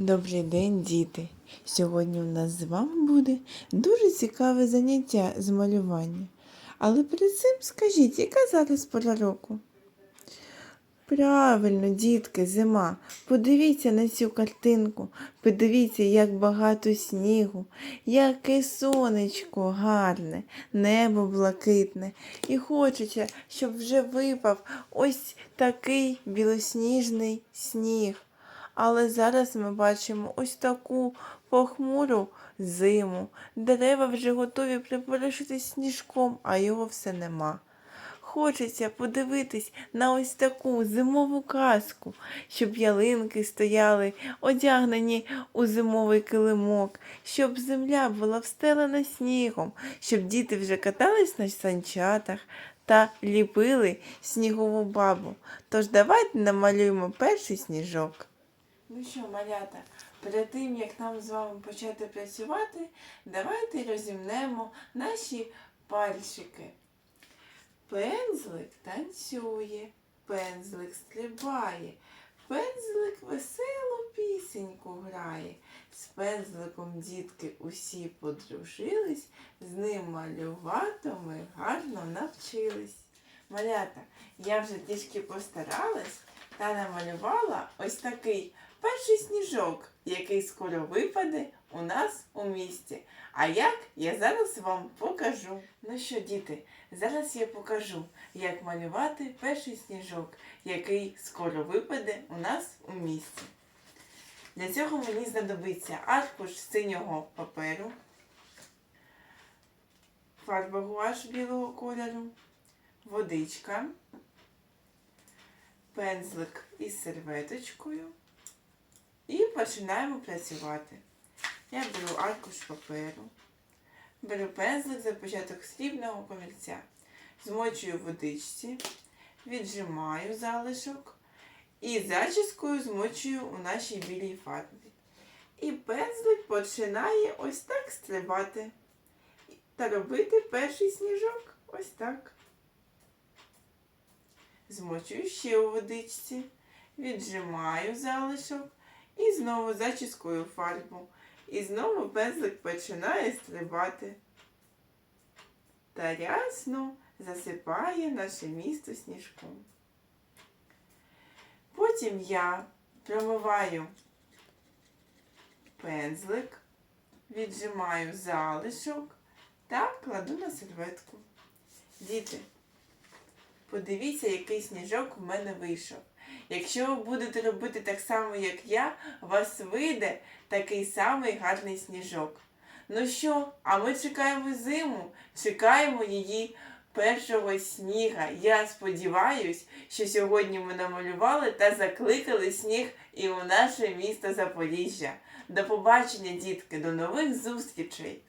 Добрий день, діти! Сьогодні у нас з вами буде дуже цікаве заняття з малювання. Але перед цим скажіть, яка зараз пора року? Правильно, дітки, зима. Подивіться на цю картинку. Подивіться, як багато снігу, яке сонечко гарне, небо блакитне. І хочеться, щоб вже випав ось такий білосніжний сніг. Але зараз ми бачимо ось таку похмуру зиму. Дерева вже готові припоришитись сніжком, а його все нема. Хочеться подивитись на ось таку зимову казку, щоб ялинки стояли, одягнені у зимовий килимок, щоб земля була встелена снігом, щоб діти вже катались на санчатах та ліпили снігову бабу. Тож давайте намалюємо перший сніжок. Ну що, малята, перед тим як нам з вами почати працювати, давайте розімнемо наші пальчики. Пензлик танцює, пензлик стрибає, пензлик веселу пісеньку грає. З пензликом дітки усі подружились, з ним малювати ми гарно навчились. Малята, я вже трішки постаралась та намалювала ось такий перший сніжок, який скоро випаде у нас у місті. А як я зараз вам покажу. Ну що, діти, зараз я покажу, як малювати перший сніжок, який скоро випаде у нас у місті. Для цього мені знадобиться аркуш синього паперу, фарба гуаш білого кольору, водичка, пензлик із серветочкою і починаємо працювати. Я беру аркуш паперу, беру пензлик за початок срібного комірця, змочую в водичці, віджимаю залишок і зачіскою змочую у нашій білій фарбі. І пензлик починає ось так стрибати та робити перший сніжок ось так. Змочую ще у водичці, віджимаю залишок і знову зачіскую фарбу. І знову пензлик починає стрибати. Та рясно засипає наше місто сніжком. Потім я промиваю пензлик, віджимаю залишок та кладу на серветку. Діти, подивіться, який сніжок в мене вийшов. Якщо ви будете робити так само, як я, вас вийде такий самий гарний сніжок. Ну що, а ми чекаємо зиму, чекаємо її першого сніга. Я сподіваюсь, що сьогодні ми намалювали та закликали сніг і у наше місто Запоріжжя. До побачення, дітки, до нових зустрічей!